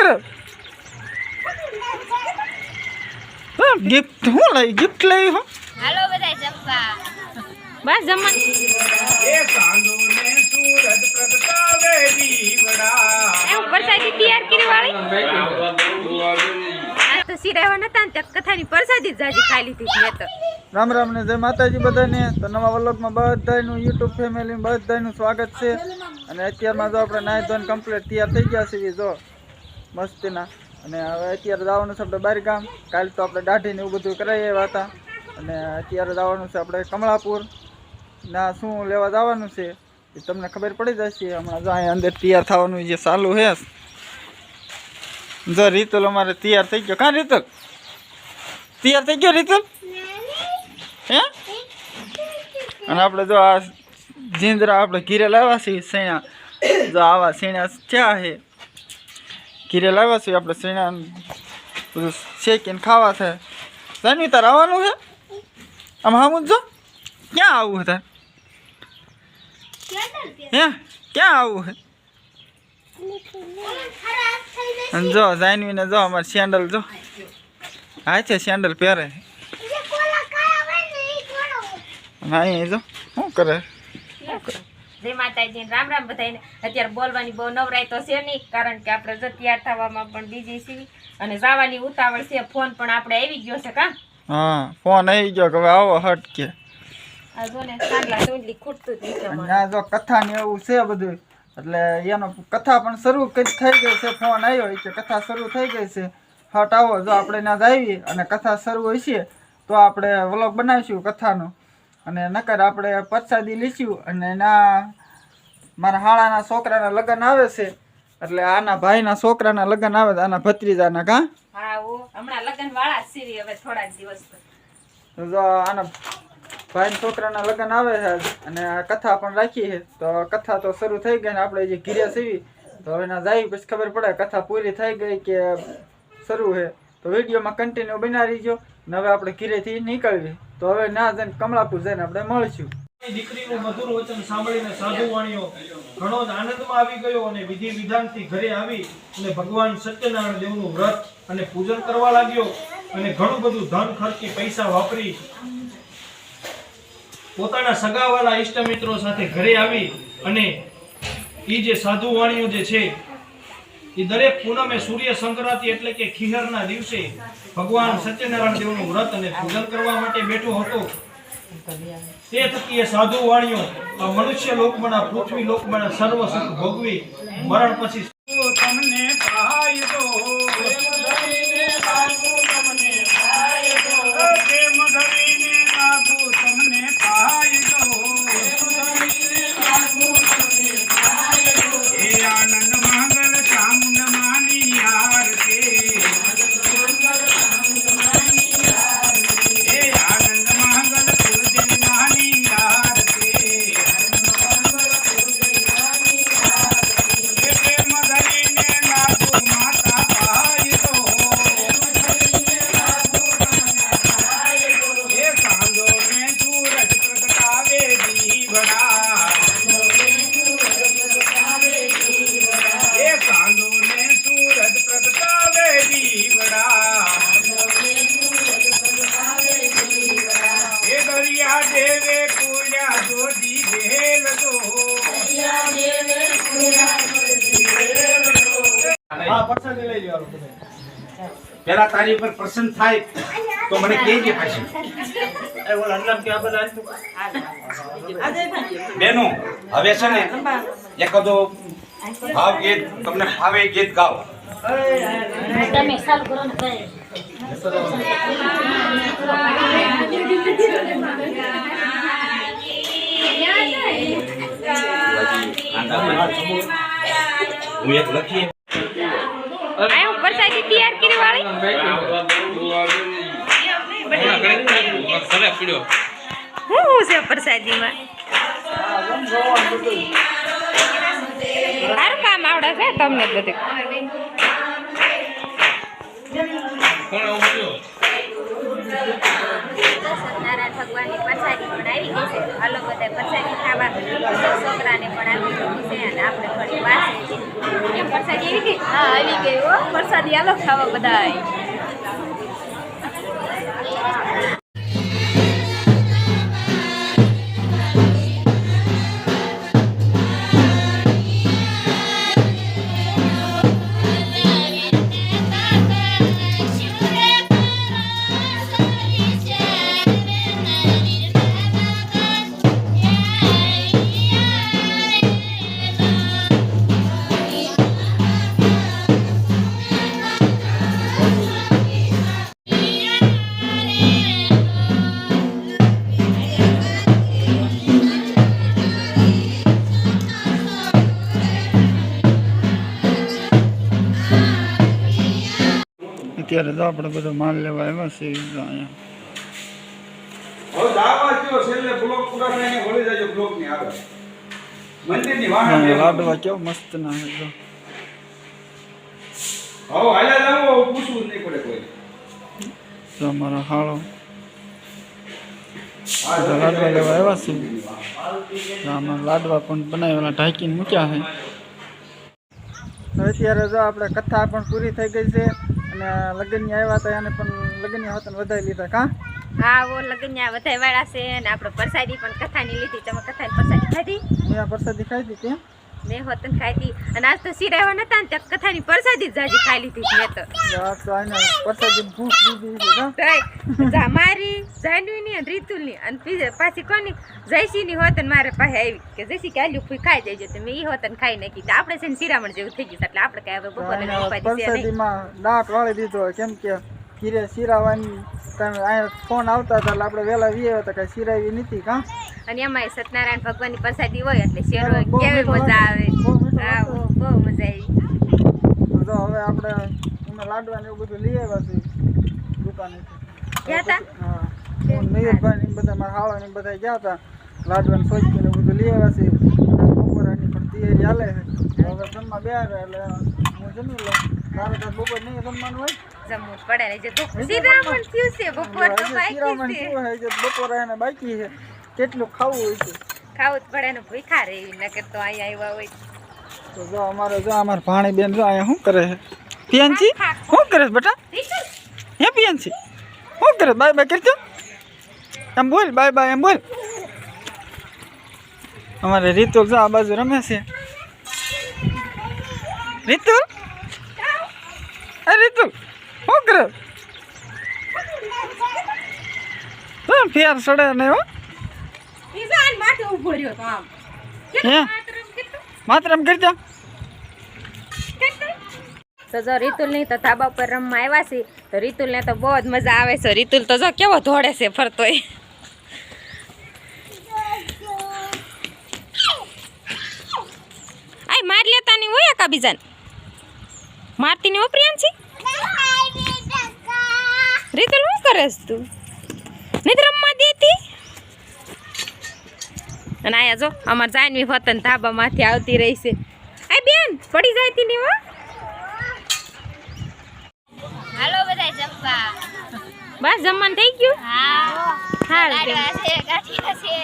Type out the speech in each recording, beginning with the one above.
કરે ગિફ્ટ હું લઈ ગિફ્ટ લઈ હું. હાલો બધા જમવા. બસ જમવા. એ સાંધો ને સુરત પ્રગટાવે દીવડા. એ ઉપર સાઈડ તૈયાર કરી વાળી? તો સિરાવા નતા ને કથાની પરસાદી જાજી ખાઈ લીધી મેં તો. રામ રામ ને જય માતાજી બધાને. તો નવા વ્લોગમાં બધાનું યુટ્યુબ ફેમિલી બધાનું સ્વાગત છે. અને અત્યારમાં જો આપણે નાય ધોન કમ્પ્લીટ તૈયાર થઈ ગયા છીએ જો. મસ્તીના. અને હવે અત્યારે જવાનું છે આપણે બહાર ગામ કાલે તો આપણે દાઢીને એવું બધું કરાવી આવ્યા હતા. અને અત્યારે જવાનું છે આપણે કમળાપુર. ના, શું લેવા જવાનું છે એ તમને ખબર પડી જશે. હમણાં જો અહીંયા અંદર તૈયાર થવાનું જે ચાલુ છે. જો રીતલ અમારે તૈયાર થઈ ગયો. કાં રીતલ? તૈયાર થઈ ગયો રીતલ? હે? અને આપણે જો આ જીંદરા આપણે ઘીરે લાવ્યા છીએ સૈણા જો આવા સૈણા ક્યાં છે. ઘીરે લાવ્યા છીએ આપણે શ્રીના બધું શેકીને ખાવા છે. જાનવી તાર આવવાનું છે? આમ હા જો ક્યાં આવવું તાર? હે? ક્યાં આવવું છે? જો, જાનવીને જો, અમારે સેન્ડલ જો. હા, છે સેન્ડલ પહેરે. અને જો. શું કરે? જય માતાજી ને રામ રામ બધાને અત્યારે બોલવાની બહુ નવરાય તો છે નહીં કારણ કે આપણે જો તૈયાર થવામાં પણ બીજી છીએ. અને જવાની ઉતાવળ છે ફોન પણ આપણે આવી ગયો છે કા? હા ફોન આવી ગયો કે હવે આવો હટકે. આ જો ને ખૂટતું જ નીચે જો કથા ને એવું છે બધું એટલે એનો કથા પણ શરૂ થઈ ગઈ છે ફોન આવ્યો કે કથા શરૂ થઈ ગઈ છે. હટ આવો જો આપણે ત્યાં જઈએ અને કથા શરૂ હોય છે તો આપણે વ્લોગ બનાવીશું કથાનો. અને નકર આપણે પ્રસાદી લઈશું અને એના મારા હાળાના છોકરાના લગ્ન આવે છે. એટલે આના ભાઈના છોકરાના લગ્ન આવે આના ભત્રીજાના કા? હા હમણાં લગ્ન વાળા જ હવે થોડા દિવસ તો. જો આના ભાઈના છોકરાના લગ્ન આવે છે અને આ કથા પણ રાખી છે. તો કથા તો શરૂ થઈ ગઈ ને આપણે જે ઘીરે સીવી તો હવે ના જાય પછી ખબર પડે કથા પૂરી થઈ ગઈ કે શરૂ છે. તો વિડીયોમાં કન્ટિન્યુ બનાવી રહીજો ને હવે આપણે ઘીરેથી નીકળવી. તો હવે ના જઈને કમળાપુર જઈને આપણે મળશું. દીકરીનું મધુર વચન સાંભળીને સાધુ વાણીઓ ઘણો જ આનંદમાં આવી ગયો અને વિધિ વિધાનથી ઘરે આવી અને ભગવાન સત્યનારાયણ દેવનું વ્રત અને પૂજન કરવા લાગ્યો અને ઘણું બધું ધન ખર્ચી પૈસા વાપરી પોતાના સગાવાલા ઈષ્ટ મિત્રો સાથે ઘરે આવી અને એ જે સાધુ વાણીઓ જે છે દરેક પૂનમે સૂર્ય સંક્રાંતિ એટલે કે ખીહરના દિવસે ભગવાન સત્યનારાયણ દેવનું વ્રત અને પૂજન કરવા માટે બેઠો હતો. તે થકી એ સાધુ વાણીઓ મનુષ્ય લોકમાં પૃથ્વી લોકમાં સર્વ સુખ ભોગવી, મરણ પછી તમને હા લઈ લેવાનું તમે પેલા તારી પર પ્રસન્ન થાય તો મને કહેજે પાછી. એ ઓલ અલ્લાહ કે આ બધા બેનો હવે છે ને એકાદો ભાવ ગીત તમને ફાવે ગીત ગાઓ. તમે સાલ કરો ને ભાઈ. હું એક લખી આ ઉપર સાઈડ તૈયાર કરી વાળી? હું હું છે પ્રસાદીમાં સારું કામ આવડે છે તમને બધું. સત્યનારાયણ ભગવાનની પ્રસાદી પણ આવી ગઈ છે. હાલો બધા પરસાદી ખાવા છોકરાને પણ આવી દીધી છે અને આપણે થોડી પાસે પરસાદી આવી ગઈ? હા, આવી ગઈ હો. પ્રસાદી ખાવા બધાય. અત્યારે તો આપણે બધો માલ લેવા આવ્યા છે જો અહીંયા. હવે દાવા કયો છેલ્લે બ્લોક પૂરા થઈને વળી જાજો બ્લોકની આગળ. મંદિરની વાહન હા, લાડવા કેવો મસ્ત ના છે જો. હવે હાલ્યા જાવ પૂછવું જ નહીં પડે કોઈ. જો અમારો હાળો. આ બધા લાડવા લેવા આવ્યા છે. જો આમાં લાડવા પણ બનાવેલા ઢાંકીને મૂક્યા છે. અત્યારે જો આપણે કથા પણ પૂરી થઈ ગઈ છે. અને લગ્ન આવ્યા હતા એને પણ લગ્ન હોતને વધારી લીધા કા? હા ઓ લગન્યા વધારે વાળા છે અને આપણે પ્રસાદી પણ કથાની લીધી. તમે કથાની પ્રસાદી ખાધી? મેં પ્રસાદી ખાધી હતી. ત્યાં મેં હોતન ખાધી અને આજ તો સિરાવા નતા ને ત્યાં કથાની પ્રસાદી જાજી ખાઈ લીધી મેં તો. પ્રસાદી ભૂખ દીધી જા મારી જાનવીની અને રીતુલની. અને પાછી કોની? જયસીની હોતન મારે પાસે આવી. કે જયસી કે આલ્યું ફૂઈ ખાઈ દેજો. તો મેં ઈ હોતન ખાઈ નાખી. તો આપણે છે ને શિરામણ જેવું થઈ ગયું એટલે આપણે કઈ હવે બપોરે પ્રસાદીમાં દાંત વાળી દીધો કેમ કે ખીરે શિરાવાની તમે અહીંયા ફોન આવતા હતા. એટલે આપણે વહેલા વી આવ્યા હતા કાંઈ શિરાવી નથી કાં અને એમાં સત્યનારાયણ ભગવાનની પ્રસાદી હોય એટલે શેરો કેવી મજા આવે. બહુ હા બહુ બહુ મજા આવી. તો હવે આપણે લાડવા ને એવું બધું લઈ આવ્યા છીએ દુકાનેથી ગયા તા? હા. મયુરભાઈ ને બધા મારા હાળા ને બધા ગયા હતા લાડવા ને સોચી ને બધું લઈ આવ્યા છીએ. બપોરાની પણ તૈયારી હાલે છે. હવે જમવા બે એટલે હું જમી લઉં. તારે કાંઈ બપોર નહીં જમવાનું હોય? જમવું પડે ને જે તો શિરામણ થયું છે બપોર તો બાકી છે. બપોરે એને બાકી છે. કેટલું ખાવું હોય છે. ખાવું જ પડે ને ભૂખા રે નકર તો અહીંયા આવ્યા હોય. તો જો અમારો જો અમારે ભાણી બેન જો અહીંયા શું કરે છે? પિયાનસી શું કરે છે બેટા? હે પિયાનસી શું કરે બાય બાય કરજો. એમ બોલ બાય બાય એમ બોલ. અમારે રીતુલ જો આ બાજુ રમે છે. રીતુલ? એ રીતુલ શું કરે? ફેર સડે નહીં હો? માથે ઊભો રહ્યો તો આમ. માત્ર એમ કરજો તો જો રીતુલની તો ધાબા પર રમવા આવ્યા છે તો રીતુલ ને તો બહુ જ મજા આવે છે. રીતુલ તો જો કેવો ધોડે છે ફરતો આય માર લેતા નહીં હોય કા બીજાને મારતી નહીં ઓપરિયાન છે રીતુલ શું કરે તું? નથી રમવા દેતી? અને આયા જો અમારે જાનવી વતન ધાબામાંથી આવતી રહી છે. આ બેન પડી જાય તી ને હાલો બધાય જમવા. બસ જમવાનું થઈ ગયું? હા. હારું લાડવા છે ગાંઠિયા છે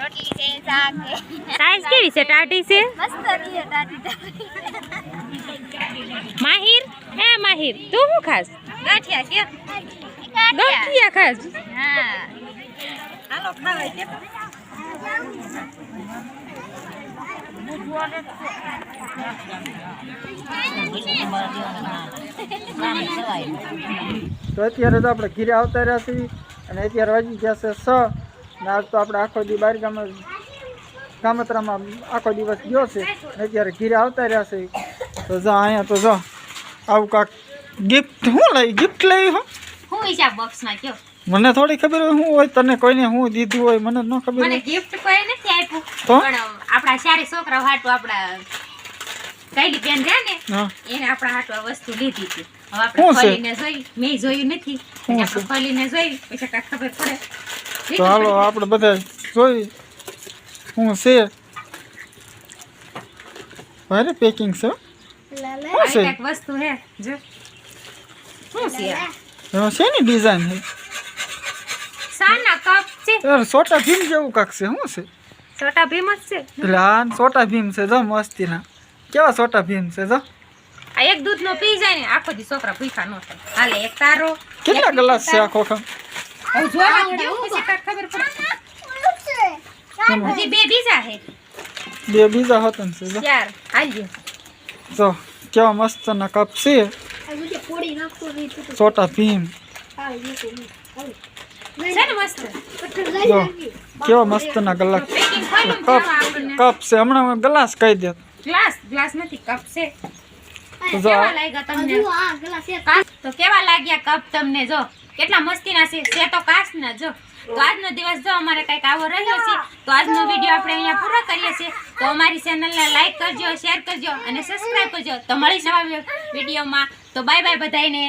રોટલી છે શાક છે. સાઈઝ કેવી છે ટાટી છે? મસ્ત માહિર? હે માહિર તું શું ખાસ? ગાંઠિયા છે. ગાંઠિયા ખાસ? હા. હાલો ખાવા છે. તો અત્યારે તો આપણે ઘીરે આવતા રહ્યા છીએ અને અત્યારે વાગી ગયા છે સ ને આજ તો આપણે આખો દી બાર ગામ ગામતરામાં આખો દિવસ ગયો છે અને અત્યારે ઘીરે આવતા રહ્યા છે. તો જો અહીંયા તો જો. આવું કાંક ગિફ્ટ શું લઈ ગિફ્ટ લઈ હું હિસાબ બોક્સમાં કયો? મને થોડી ખબર હોય હું હોય તને કોઈને હું દીધું હોય મને ન ખબર મને ગિફ્ટ કોઈ નથી આપ્યું. તો? પણ આપણા સારી છોકરા હાટુ આપણા કઈલી બેન રહ્યા ને એને આપણા હાટુ આ વસ્તુ લીધી હતી. હવે આપણે ખોલીને જોઈ મેં જોયું નથી. આપણે ખોલીને જોઈ પછી કાંઈ ખબર પડે. તો હાલો આપણે બધા જોઈ. હું છે? ભારે પેકિંગ છે લાલા. શું આવી છે કાંઈક વસ્તુ હે જો. શું છે એનો શેની ડિઝાઇન છે? સાના કપ છે. યાર છોટા ભીમ જેવું કાક છે શું છે? છોટા ભીમ જ છે. એટલે હા છોટા ભીમ છે જો મસ્તીના. કેવા છોટા ભીમ છે જો? આ એક દૂધનો પી જાય ને આખો દી છોકરા ભૂખા ન થાય. હાલે એક તારો કેટલા ગ્લાસ છે. આખો ખમ? હવે જોવા દે, પછી કાક ખબર પડે. હજી બે બીજા છે. બે બીજા હોતા ને છે જો. યાર હાલ્યો. જો કેવા મસ્તના કપ છે. છોટા ભીમ. છે ને મસ્ત ના કેવા ગ્લાસ કપ કપ છે હમણાં ગ્લાસ કહી દે ગ્લાસ ગ્લાસ નથી કપ છે કેવા લાગ્યા તમને તો કેવા લાગ્યા કપ તમને જો કેટલા મસ્તીના છે છે તો કાચના જો તો આજનો દિવસ જો અમારે કંઈક આવો રહ્યો છે તો આજનો વીડિયો આપણે અહીંયા પૂરો કરીએ છીએ તો અમારી ચેનલને લાઈક કરજો શેર કરજો અને સબસ્ક્રાઈબ કરજો તો મળીશ નવા વિડીયોમાં તો બાય બાય બધાને